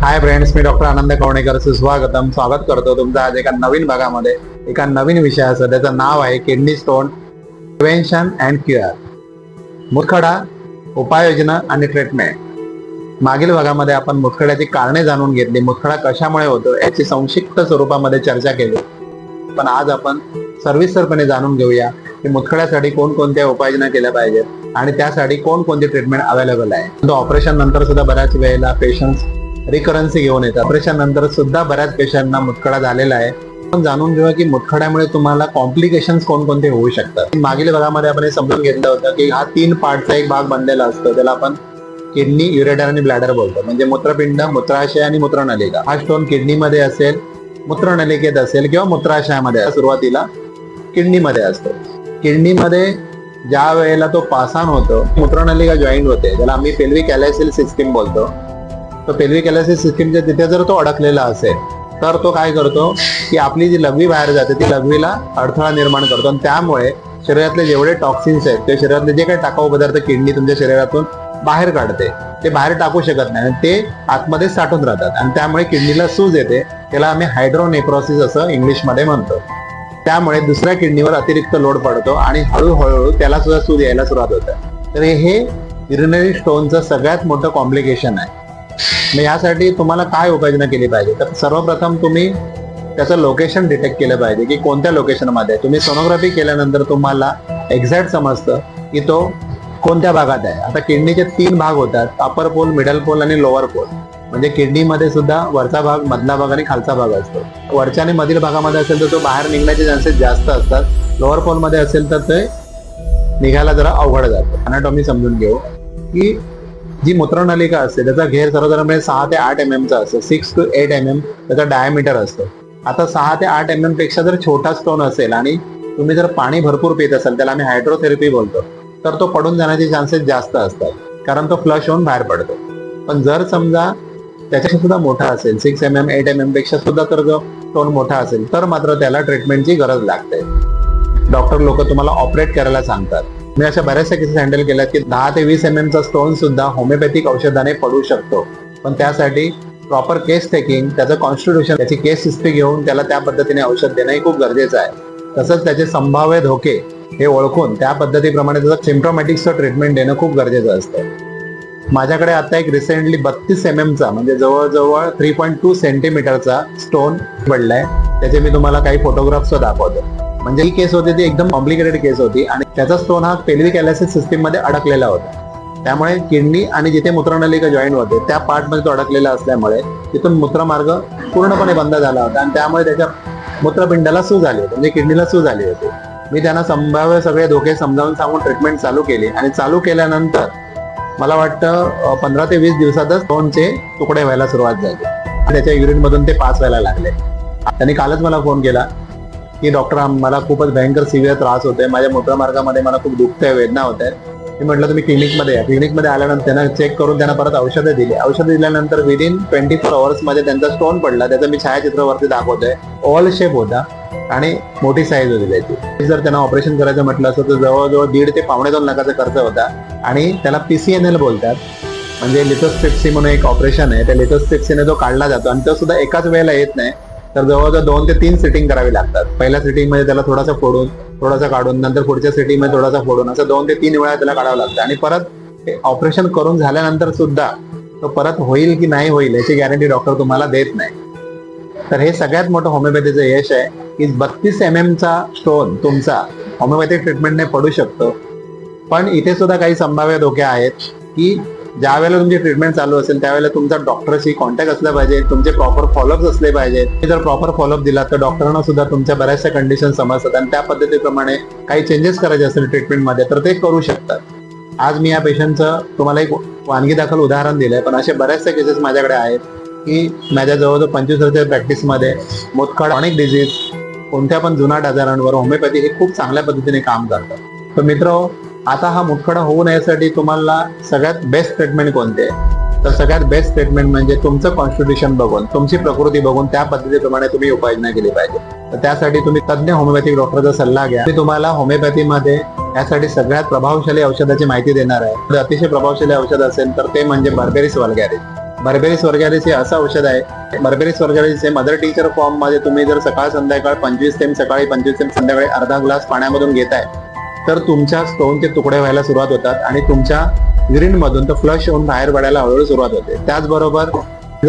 Hi friends मी doctor आनंद कवणेकर सुस्वागतम स्वागत करतो तुमचं आज एका नवीन भागामध्ये एका नवीन विषयाचं. त्याचं नाव आहे kidney stone prevention and cure. मुतखडा उपाययोजना आणि ट्रीटमेंट. मागील भागामध्ये आपण मुतखड्याची कारणे जाणून घेतली. मुतखडा कशामुळे होतो याची संक्षिप्त स्वरूपामध्ये चर्चा केली. पण आज आपण सर्विसरपणे जाणून घेऊया की मुतखड्यासाठी कोणकोणत्या उपाययोजना केल्या पाहिजेत आणि त्यासाठी कोणकोणती ट्रीटमेंट अवेलेबल आहे. ऑपरेशन नंतर सुद्धा बऱ्याच वेळेला पेशंट रिकरन्सी घेऊन येतात. ऑपरेशननंतर सुद्धा बऱ्याच पेशंटना मुतखडा झालेला आहे. आपण जाणून घेऊया की मुतखड्यामुळे तुम्हाला कॉम्प्लिकेशन्स कोणकोणते होऊ शकतात. मागील भागामध्ये आपण हे समजून घेतलं होतं की हा तीन पार्टचा एक भाग बनलेला असतो. त्याला आपण किडनी युरेटर आणि ब्लॅडर बोलतो. म्हणजे मूत्रपिंड मूत्राशय आणि मूत्रनलिका. हा स्टोन किडनीमध्ये असेल मूत्रनलिकेत असेल किंवा मूत्राशयामध्ये सुरुवातीला किडनीमध्ये असतो. किडनीमध्ये ज्या वेळेला तो पासान होतो मूत्रनलिका जॉईंट होते. त्याला आम्ही पेल्वी कॅलेसिल सिस्टीम बोलतो. तो पेल्विक कॅलॅसिस सिस्टीमच्या तिथे जर तो अडकलेला असेल तर तो काय करतो की आपली जी लघवी बाहेर जाते ती लघवीला अडथळा निर्माण करतो. आणि त्यामुळे शरीरातले जेवढे टॉक्सिन्स आहेत ते शरीरातले जे काही टाकाऊ पदार्थ किडनी तुमच्या शरीरातून बाहेर काढते. ते बाहेर टाकू शकत नाही आणि ते आतमध्ये साठून राहतात. आणि त्यामुळे किडनीला सूज येते. त्याला आम्ही हायड्रोनेक्रोसिस असं इंग्लिशमध्ये म्हणतो. त्यामुळे दुसऱ्या किडनीवर अतिरिक्त लोड पडतो आणि हळूहळू त्याला सुद्धा सूज यायला सुरुवात होते. तर हे युरिनरी स्टोनचं सगळ्यात मोठं कॉम्प्लिकेशन आहे. मग यासाठी तुम्हाला काय उपाययोजना केली पाहिजे? तर सर्वप्रथम तुम्ही त्याचं लोकेशन डिटेक्ट केलं पाहिजे की कोणत्या लोकेशनमध्ये आहे. तुम्ही सोनोग्राफी केल्यानंतर तुम्हाला एक्झॅक्ट समजतं की तो कोणत्या भागात आहे. आता किडनीचे तीन भाग होतात अपर पोल मिडल पोल आणि लोअर पोल म्हणजे किडनीमध्ये सुद्धा वरचा भाग मधला भाग आणि खालचा भाग असतो. वरच्या आणि मधील भागामध्ये असेल तर तो बाहेर निघण्याचे चान्सेस जास्त असतात. लोअर पोलमध्ये असेल तर ते निघायला जरा अवघड जातं. अनाटॉमी समजून घेऊ. की जी मूत्रनलिका असते त्याचा घेर सर्वसाधारणपणे सहा ते आठ एम चा असतो. Six two eight M M त्याचा डायमीटर असतो. आता सहा ते आठ एम एमपेक्षा जर छोटा स्टोन असेल आणि तुम्ही जर पाणी भरपूर पित असाल त्याला आम्ही हायड्रोथेरपी बोलतो तर तो पडून जाण्याचे चान्सेस जास्त असतात. कारण तो फ्लश होऊन बाहेर पडतो. पण जर समजा त्याच्यापेक्षा सुद्धा मोठा असेल six M M eight M एमपेक्षा सुद्धा तर जो स्टोन मोठा असेल तर मात्र त्याला ट्रीटमेंटची गरज लागते. डॉक्टर लोक तुम्हाला ऑपरेट करायला सांगतात. मी अशा बऱ्याचशा केसेस हँडल केल्या की दहा ते वीस एम एम चा स्टोन सुद्धा होमिओपॅथिक औषधाने पडू शकतो. पण त्यासाठी प्रॉपर केस टेकिंग त्याचं कॉन्स्टिट्यूशन त्याची केस हिस्ट्री घेऊन त्याला त्या पद्धतीने औषध देणं हे खूप गरजेचं आहे. तसंच त्याचे संभाव्य धोके हे ओळखून त्या पद्धतीप्रमाणे त्याचं सिम्प्टोमॅटिक्सचं ट्रीटमेंट देणं खूप गरजेचं असतं. माझ्याकडे आता एक रिसेंटली बत्तीस एम एम चा म्हणजे जवळजवळ थ्री पॉईंट टू सेंटीमीटरचा स्टोन पडलाय. त्याचे मी तुम्हाला काही फोटोग्राफ्स दाखवतो. म्हणजे ही केस होती ती एकदम कॉम्प्लिकेटेड केस होती आणि त्याचा स्टोन हा पेल्विक अलायसिस सिस्टीममध्ये अडकलेला होता. त्यामुळे किडनी आणि जिथे मूत्रनलिका जॉईन होते त्या पार्टमध्ये तो अडकलेला असल्यामुळे तिथून मूत्रमार्ग पूर्णपणे बंद झाला होता आणि त्यामुळे त्याच्या मूत्रपिंडाला सूज आली होती म्हणजे किडनीला सूज आली होती. मी त्यांना संभाव्य सगळे धोके समजावून सांगून ट्रीटमेंट चालू केली आणि चालू केल्यानंतर मला वाटतं पंधरा ते वीस दिवसातच दोनचे तुकडे व्हायला सुरुवात झाली. त्याच्या युरिनमधून ते पास व्हायला लागले. त्यांनी कालच मला फोन केला. की डॉक्टर मला खूपच भयंकर सिव्हिअर त्रास होतोय. माझ्या मूत्रमार्गामध्ये मला खूप दुखतंय वेदना होत आहे मी म्हटलं तुम्ही क्लिनिकमध्ये या. क्लिनिकमध्ये आल्यानंतर त्यांना चेक करून त्यांना परत औषधं दिली. औषधं दिल्यानंतर विदिन ट्वेंटी फोर अवर्समध्ये त्यांचा स्टोन पडला. त्याचं मी छायाचित्रावरती दाखवतोय. ऑल शेप होता आणि मोठी साईज होती त्याची. जर त्यांना ऑपरेशन करायचं म्हटलं असतं तर जवळजवळ दीड ते पावणे दोन लाखाचा खर्च होता. आणि त्याला पीसी एन एल बोलतात. म्हणजे लिथोस्ट्रिप्सी म्हणून एक ऑपरेशन आहे. त्या लिथोस्ट्रिप्सीने जो काढला जातो. आणि तो सुद्धा एकाच वेळेला येत नाही. तर जवळजवळ दोन ते तीन सिटिंग करावी लागतात. पहिल्या सिटिंगमध्ये त्याला थोडासा फोडून थोडासा काढून नंतर पुढच्या सिटिंगमध्ये थोडासा फोडून असं दोन ते तीन वेळा त्याला काढावं लागतं. आणि परत ऑपरेशन करून झाल्यानंतर सुद्धा तो परत होईल की नाही होईल याची गॅरंटी डॉक्टर तुम्हाला देत नाही. तर हे सगळ्यात मोठं होमिओपॅथीचं यश आहे की बत्तीस एम एम चा स्टोन तुमचा होमिओपॅथिक ट्रीटमेंटने पडू शकतो. पण इथे सुद्धा काही संभाव्य धोके आहेत की ज्या वेळेला तुमची ट्रीटमेंट चालू असेल त्यावेळेला तुमचा डॉक्टरशी कॉन्टॅक्ट असला पाहिजे तुमचे प्रॉपर फॉलोअप असले पाहिजेत जर प्रॉपर फॉलोअप दिला तर डॉक्टरांना सुद्धा तुमच्या बऱ्याचशा कंडिशन समजतात आणि त्या पद्धतीप्रमाणे काही चेंजेस करायचे असेल ट्रीटमेंटमध्ये तर ते करू शकतात. आज मी या पेशंटचं तुम्हाला एक वानगी दाखल उदाहरण दिलंय पण असे बऱ्याचशा केसेस माझ्याकडे आहेत की माझ्या जवळजवळ पंचवीस वर्षाच्या प्रॅक्टिसमध्ये मोतखड अनेक डिझीज कोणत्या पण जुनाट आजारांवर होमिओपॅथी हे खूप चांगल्या पद्धतीने काम करतात तर मित्र आता हा मुठखडा होऊ नयेसाठी तुम्हाला सगळ्यात बेस्ट ट्रीटमेंट कोणते? आहे तर सगळ्यात बेस्ट ट्रीटमेंट म्हणजे तुमचं कॉन्स्टिट्यूशन बघून तुमची प्रकृती बघून त्या पद्धतीप्रमाणे तुम्ही उपाययोजना केली पाहिजे. तर त्यासाठी तुम्ही तज्ञ होमिओपॅथिक डॉक्टरचा सल्ला घ्या. मी तुम्हाला होमिओपॅथीमध्ये यासाठी सगळ्यात प्रभावशाली औषधाची माहिती देणार आहे. जर अतिशय प्रभावशाली औषध असेल तर ते म्हणजे बर्बेरिस वर्गॅरिस बर्बेरिस वर्गॅरिस हे असं औषध आहे. बर्बेरिस वर्गॅरिस हे मदर टीचर फॉर्ममध्ये तुम्ही जर सकाळ संध्याकाळ पंचवीस टेम सकाळी पंचवीस टेम संध्याकाळी अर्धा ग्लास पाण्यामधून घेताय तर तुमच्या स्टोनचे तुकडे व्हायला सुरुवात होतात आणि तुमच्या ग्रीनमधून मधून फ्लश होऊन बाहेर पडायला हळूहळू सुरुवात होते. त्याचबरोबर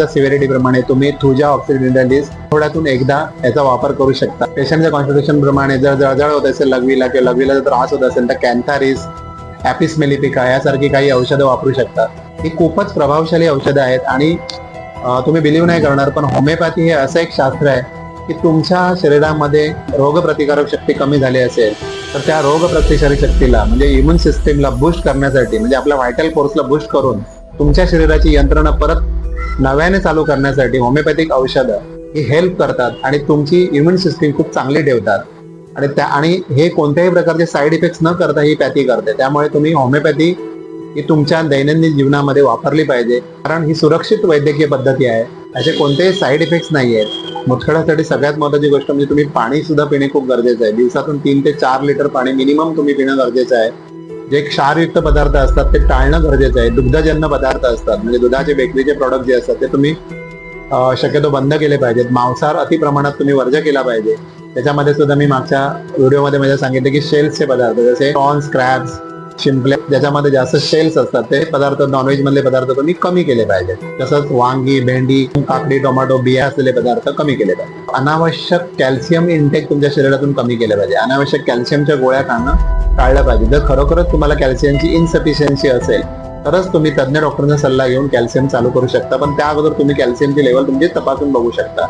सिव्हिरिटी प्रमाणे तुम्ही थुजा ऑक्सिडेंटलिस थोड्यातून एकदा याचा वापर करू शकता. पेशंटच्या कॉन्स्टिट्युशन प्रमाणे जर जळजळ होत असेल लघवीला किंवा लघवीला जर त्रास होत असेल तर कॅन्थारिस ॲपिस मेलिपिका यासारखी काही औषधं वापरू शकता. ही खूपच प्रभावशाली औषधं आहेत आणि तुम्ही बिलीव्ह नाही करणार पण होमिओपॅथी हे असं एक शास्त्र आहे की तुमच्या शरीरामध्ये रोगप्रतिकारक शक्ती कमी झाली असेल तर त्या रोगप्रतिकारक शक्तीला म्हणजे इम्युन सिस्टीमला बुस्ट करण्यासाठी म्हणजे आपल्या व्हायटल फोर्सला बुस्ट करून तुमच्या शरीराची यंत्रणा परत नव्याने चालू करण्यासाठी होमिओपॅथिक औषधं ही हेल्प करतात आणि तुमची इम्युन सिस्टीम खूप चांगली ठेवतात. आणि त्या आणि हे कोणत्याही प्रकारचे साईड इफेक्ट्स न करता ही पॅथी करते. त्यामुळे तुम्ही होमिओपॅथी ही तुमच्या दैनंदिन जीवनामध्ये वापरली पाहिजे. कारण ही सुरक्षित वैद्यकीय पद्धती आहे. असे कोणतेही साईड इफेक्ट्स नाही आहेत मुतखड्यासाठी सगळ्यात महत्वाची गोष्ट म्हणजे तुम्ही पाणी सुद्धा पिणे खूप गरजेचं आहे. दिवसातून तीन ते चार लिटर पाणी मिनिमम तुम्ही पिणं गरजेचं आहे. जे क्षारयुक्त पदार्थ असतात ते टाळणं गरजेचं आहे. दुग्धजन्य पदार्थ असतात म्हणजे दुधाचे बेकरीचे प्रॉडक्ट जे असतात ते तुम्ही शक्यतो बंद केले पाहिजेत. मांसाहार अति प्रमाणात तुम्ही वर्ज केला पाहिजे. त्याच्यामध्ये सुद्धा मी मागच्या व्हिडिओमध्ये माझ्या सांगितलं की शेल्सचे पदार्थ जसे प्रॉन्स क्रॅब्स शिंपले ज्याच्यामध्ये जास्त शेल्स असतात ते पदार्थ नॉनव्हेज मधले पदार्थ तुम्ही कमी केले पाहिजेत. तसंच वांगी भेंडी काकडी टोमॅटो बिया असलेले पदार्थ कमी केले पाहिजे अनावश्यक कॅल्शियम इनटेक तुमच्या शरीरातून कमी केले पाहिजे. अनावश्यक कॅल्शियमच्या गोळ्या खाणं टाळलं पाहिजे. जर खरोखरच तुम्हाला कॅल्शियमची इनसफिशियन्सी असेल तरच तुम्ही तज्ञ डॉक्टरचा सल्ला घेऊन कॅल्शियम चालू करू शकता. पण त्या अगोदर तुम्ही कॅल्शियमची लेवल तुमची तपासून बघू शकता.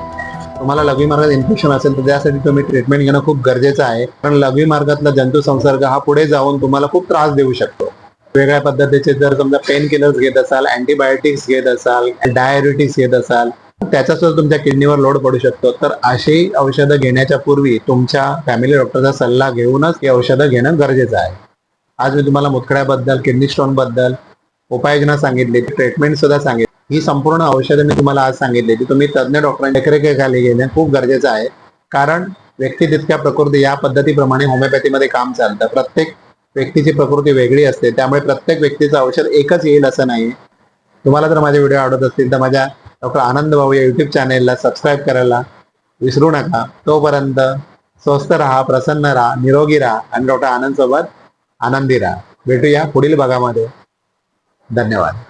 तुम्हाला लघवी मार्गात इन्फेक्शन असेल तर त्यासाठी तुम्ही ट्रीटमेंट घेणं खूप गरजेचं आहे. कारण लघवी मार्गातला जंतू संसर्ग हा पुढे जाऊन तुम्हाला खूप त्रास देऊ शकतो. वेगळ्या पद्धतीचे जर समजा पेन किलर्स घेत असाल अँटीबायोटिक्स घेत असाल डायबिटीस घेत असाल त्याचा सुद्धा तुमच्या किडनीवर लोड पडू शकतो. तर अशी औषधं घेण्याच्या पूर्वी तुमच्या फॅमिली डॉक्टरचा सल्ला घेऊनच ही औषधं घेणं गरजेचं आहे. आज मी तुम्हाला मुतखड्याबद्दल किडनी स्टोनबद्दल उपाययोजना सांगितली ट्रीटमेंट सुद्धा सांगितली. ही संपूर्ण औषधं मी तुम्हाला आज सांगितली की तुम्ही तज्ञ डॉक्टरांच्या देखरेखीखाली घेणे खूप गरजेचं आहे. कारण व्यक्ती तितक्या प्रकृती या पद्धतीप्रमाणे होमिओपॅथीमध्ये काम चालतं. प्रत्येक व्यक्तीची प्रकृती वेगळी असते. त्यामुळे प्रत्येक व्यक्तीचं औषध एकच येईल असं नाही तुम्हाला जर माझे व्हिडिओ आवडत असतील तर माझ्या डॉक्टर आनंद भाऊ या युट्यूब चॅनेलला सबस्क्राईब करायला विसरू नका. तोपर्यंत स्वस्थ राहा प्रसन्न राहा निरोगी राहा आणि डॉक्टर आनंद सोबत आनंदी राहा. भेटूया पुढील भागामध्ये. धन्यवाद.